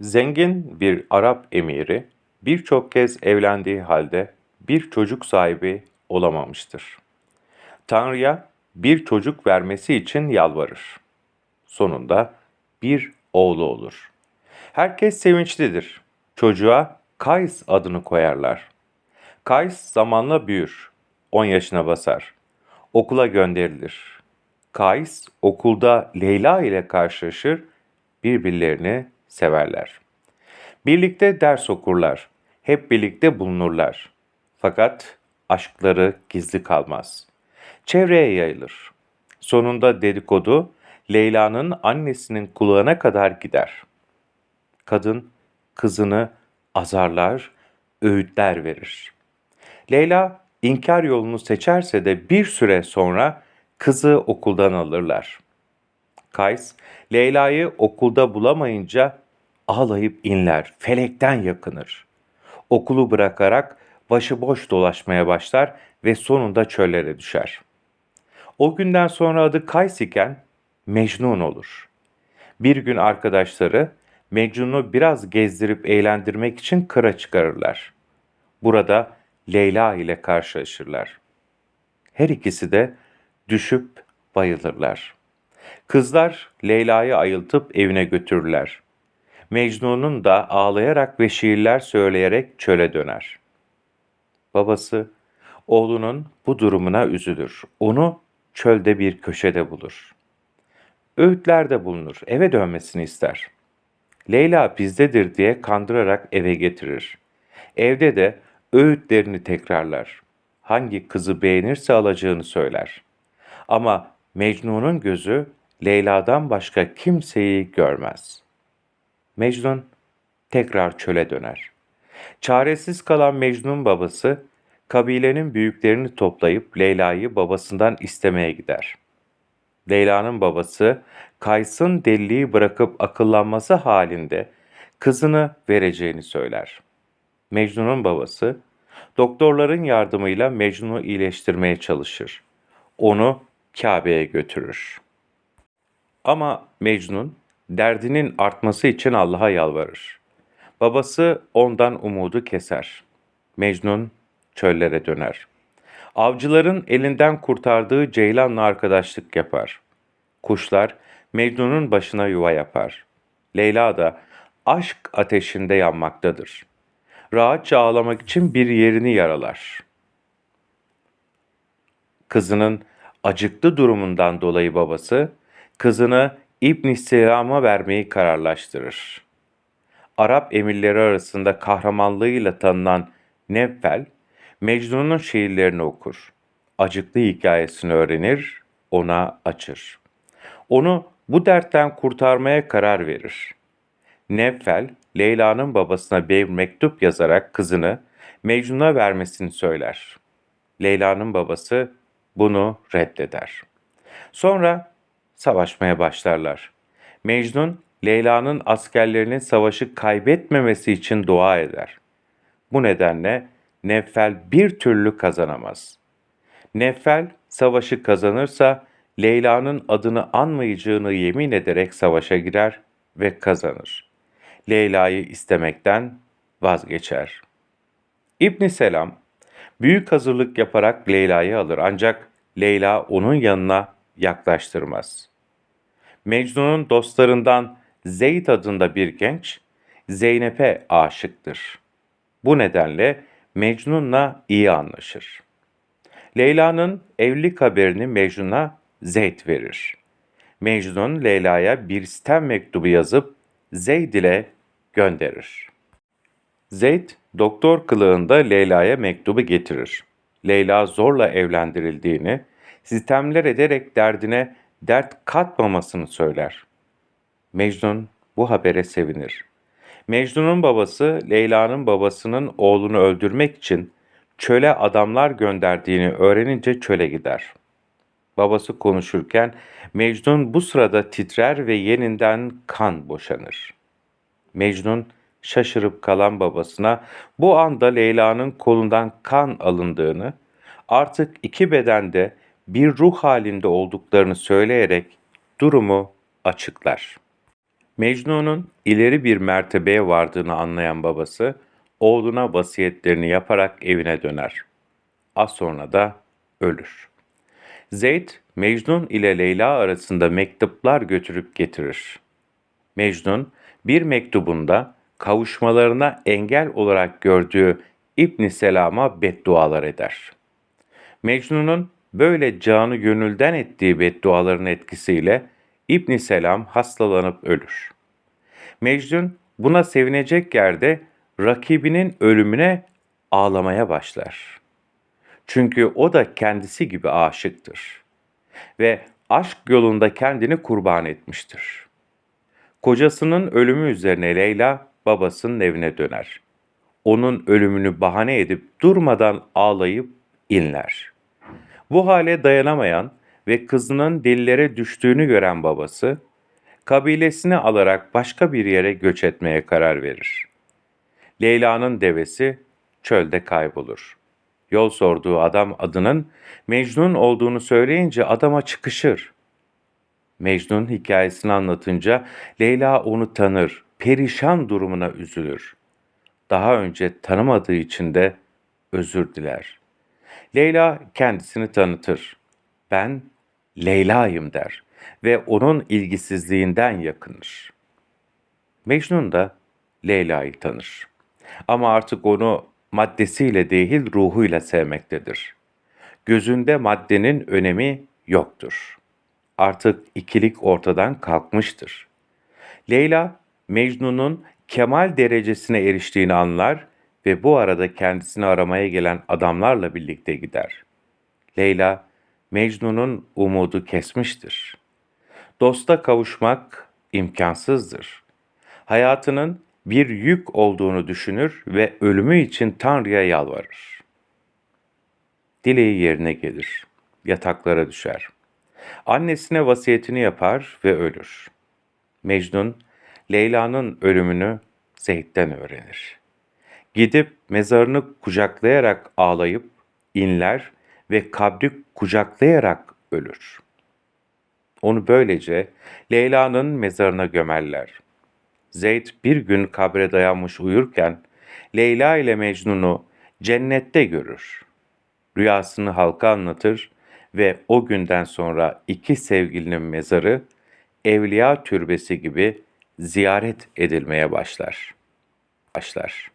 Zengin bir Arap emiri birçok kez evlendiği halde bir çocuk sahibi olamamıştır. Tanrı'ya bir çocuk vermesi için yalvarır. Sonunda bir oğlu olur. Herkes sevinçlidir. Çocuğa Kays adını koyarlar. Kays zamanla büyür. 10 yaşına basar. Okula gönderilir. Kays okulda Leyla ile karşılaşır, birbirlerini severler. Birlikte ders okurlar, hep birlikte bulunurlar. Fakat aşkları gizli kalmaz. Çevreye yayılır. Sonunda dedikodu Leyla'nın annesinin kulağına kadar gider. Kadın kızını azarlar, öğütler verir. Leyla inkar yolunu seçerse de bir süre sonra kızı okuldan alırlar. Kays, Leyla'yı okulda bulamayınca ağlayıp inler, felekten yakınır. Okulu bırakarak başıboş dolaşmaya başlar ve sonunda çöllere düşer. O günden sonra adı Kays iken Mecnun olur. Bir gün arkadaşları Mecnun'u biraz gezdirip eğlendirmek için kıra çıkarırlar. Burada Leyla ile karşılaşırlar. Her ikisi de düşüp bayılırlar. Kızlar Leyla'yı ayıltıp evine götürürler. Mecnun'un da ağlayarak ve şiirler söyleyerek çöle döner. Babası oğlunun bu durumuna üzülür. Onu çölde bir köşede bulur. Öğütlerde bulunur. Eve dönmesini ister. Leyla bizdedir diye kandırarak eve getirir. Evde de öğütlerini tekrarlar. Hangi kızı beğenirse alacağını söyler. Ama Mecnun'un gözü Leyla'dan başka kimseyi görmez. Mecnun tekrar çöle döner. Çaresiz kalan Mecnun babası kabilenin büyüklerini toplayıp Leyla'yı babasından istemeye gider. Leyla'nın babası Kays'ın deliliği bırakıp akıllanması halinde kızını vereceğini söyler. Mecnun'un babası doktorların yardımıyla Mecnun'u iyileştirmeye çalışır. Onu Kabe'ye götürür. Ama Mecnun derdinin artması için Allah'a yalvarır. Babası ondan umudu keser. Mecnun çöllere döner. Avcıların elinden kurtardığı ceylanla arkadaşlık yapar. Kuşlar Mecnun'un başına yuva yapar. Leyla da aşk ateşinde yanmaktadır. Rahatça ağlamak için bir yerini yaralar. Kızının acıklı durumundan dolayı babası kızını İbn Selam'a vermeyi kararlaştırır. Arap emirleri arasında kahramanlığıyla tanınan Nevfel, Mecnun'un şiirlerini okur. Acıklı hikayesini öğrenir, ona açır. Onu bu dertten kurtarmaya karar verir. Nevfel, Leyla'nın babasına bir mektup yazarak kızını Mecnun'a vermesini söyler. Leyla'nın babası bunu reddeder. Sonra savaşmaya başlarlar. Mecnun, Leyla'nın askerlerinin savaşı kaybetmemesi için dua eder. Bu nedenle Neffel bir türlü kazanamaz. Neffel savaşı kazanırsa Leyla'nın adını anmayacağını yemin ederek savaşa girer ve kazanır. Leyla'yı istemekten vazgeçer. İbn Selam büyük hazırlık yaparak Leyla'yı alır ancak Leyla onun yanına yaklaştırmaz. Mecnun'un dostlarından Zeyd adında bir genç Zeynep'e aşıktır. Bu nedenle Mecnun'la iyi anlaşır. Leyla'nın evlilik haberini Mecnun'a Zeyd verir. Mecnun Leyla'ya bir sitem mektubu yazıp Zeyd ile gönderir. Zeyd doktor kılığında Leyla'ya mektubu getirir. Leyla zorla evlendirildiğini, sistemler ederek derdine dert katmamasını söyler. Mecnun bu habere sevinir. Mecnun'un babası Leyla'nın babasının oğlunu öldürmek için çöle adamlar gönderdiğini öğrenince çöle gider. Babası konuşurken Mecnun bu sırada titrer ve yeninden kan boşanır. Mecnun şaşırıp kalan babasına bu anda Leyla'nın kolundan kan alındığını, artık iki bedende bir ruh halinde olduklarını söyleyerek durumu açıklar. Mecnun'un ileri bir mertebeye vardığını anlayan babası, oğluna vasiyetlerini yaparak evine döner. Az sonra da ölür. Zeyd, Mecnun ile Leyla arasında mektuplar götürüp getirir. Mecnun, bir mektubunda kavuşmalarına engel olarak gördüğü İbn Selam'a beddualar eder. Mecnun'un böyle canı gönülden ettiği bedduaların etkisiyle İbn Selam hastalanıp ölür. Mecnun buna sevinecek yerde rakibinin ölümüne ağlamaya başlar. Çünkü o da kendisi gibi aşıktır ve aşk yolunda kendini kurban etmiştir. Kocasının ölümü üzerine Leyla babasının evine döner. Onun ölümünü bahane edip durmadan ağlayıp inler. Bu hale dayanamayan ve kızının dillere düştüğünü gören babası, kabilesini alarak başka bir yere göç etmeye karar verir. Leyla'nın devesi çölde kaybolur. Yol sorduğu adam adının Mecnun olduğunu söyleyince adama çıkışır. Mecnun hikayesini anlatınca Leyla onu tanır, perişan durumuna üzülür. Daha önce tanımadığı için de özür diler. Leyla kendisini tanıtır. Ben Leyla'yım der ve onun ilgisizliğinden yakınır. Mecnun da Leyla'yı tanır. Ama artık onu maddesiyle değil ruhuyla sevmektedir. Gözünde maddenin önemi yoktur. Artık ikilik ortadan kalkmıştır. Leyla, Mecnun'un kemal derecesine eriştiğini anlar ve bu arada kendisini aramaya gelen adamlarla birlikte gider. Leyla, Mecnun'un umudu kesmiştir. Dosta kavuşmak imkansızdır. Hayatının bir yük olduğunu düşünür ve ölümü için Tanrı'ya yalvarır. Dileği yerine gelir. Yataklara düşer. Annesine vasiyetini yapar ve ölür. Mecnun, Leyla'nın ölümünü Zeyd'den öğrenir. Gidip mezarını kucaklayarak ağlayıp inler ve kabri kucaklayarak ölür. Onu böylece Leyla'nın mezarına gömerler. Zeyd bir gün kabre dayanmış uyurken Leyla ile Mecnun'u cennette görür. Rüyasını halka anlatır ve o günden sonra iki sevgilinin mezarı evliya türbesi gibi ziyaret edilmeye başlar. Başlar.